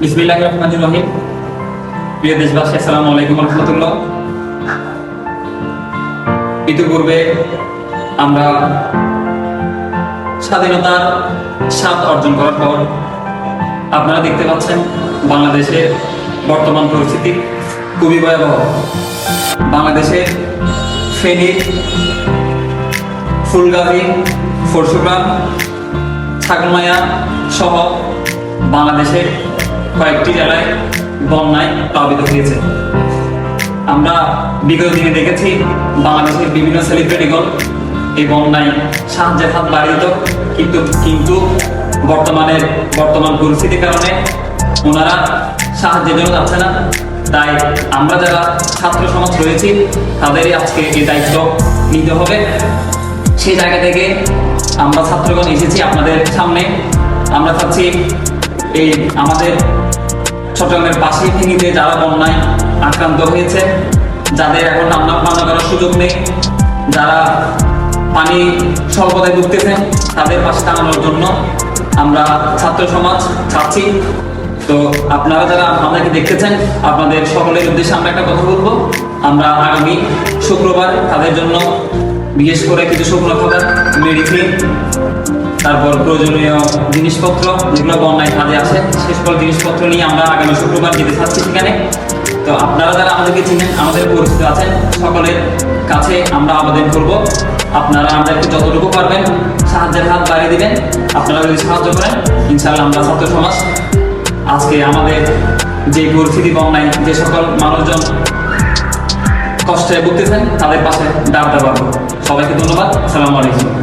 বিসমিল্লাহ রহিম। প্রিয় দেশবাসী, আসসালামু আলাইকুম রহমতুল্লাহ। ইতিপূর্বে আমরা স্বাধীনতার স্বাদ অর্জন করার পর আপনারা দেখতে পাচ্ছেন বাংলাদেশের বর্তমান পরিস্থিতি খুবই ভয়াবহ। বাংলাদেশের ফেনী, ফুলগাজী পরশুগ্রাম ছাগলমায়া সহ বাংলাদেশের কয়েকটি জেলায় বন্যায় প্লাবিত হয়েছে। আমরা বিগত দিনে দেখেছি বাংলাদেশের বিভিন্ন সেলিব্রিটিগণ এই বন্যায় সাহায্যের হাত বাড়িয়ে কিন্তু কিন্তু বর্তমানের, বর্তমান পরিস্থিতির কারণে ওনারা সাহায্যের জন্য যাচ্ছে না। তাই আমরা যারা ছাত্র সমাজ রয়েছি, তাদেরই আজকে এই দায়িত্ব নিতে হবে। সেই জায়গা থেকে আমরা ছাত্রগণ এসেছি আপনাদের সামনে। আমরা চাচ্ছি এই আমাদের চট্টগ্রামের পাশে ফেনীতে যারা বন্যায় আক্রান্ত হয়েছে, যাদের এখন রান্না বান্না করার সুযোগ নেই, যারা পানি স্বল্পতায় ভুগতেছেন তাদের পাশে টানানোর জন্য আমরা ছাত্র সমাজ চাচ্ছি তো আপনারা যারা আমাদেরকে দেখতেছেন, আপনাদের সকলের উদ্দেশ্যে আমরা একটা কথা বলব। আমরা আগামী শুক্রবার তাদের জন্য বিশেষ করে কিছু শুকনো মেডিসিন তারপর প্রয়োজনীয় জিনিসপত্র, যেগুলো বন্যায় কাজে আসে সকল জিনিসপত্র নিয়ে আমরা আগামী শুক্রবার যেতে চাচ্ছি সেখানে। তো আপনারা যারা আমাদেরকে চিনেন, আমাদের পরিচিত আছেন, সকলের কাছে আমরা আবেদন করব। আপনারা আমাদেরকে যতটুকু পারবেন সাহায্যের হাত বাড়িয়ে দিবেন। আপনারা যদি সাহায্য করেন, ইনশাআল্লাহ আমরা ছাত্র সমাজ। আজকে আমাদের যে পরিস্থিতি বন্যায় যে সকল মানুষজন কষ্টে ভুগতেছেন, তাদের পাশে দাঁড়াতে পারব। সবাইকে ধন্যবাদ। আসসালামু আলাইকুম।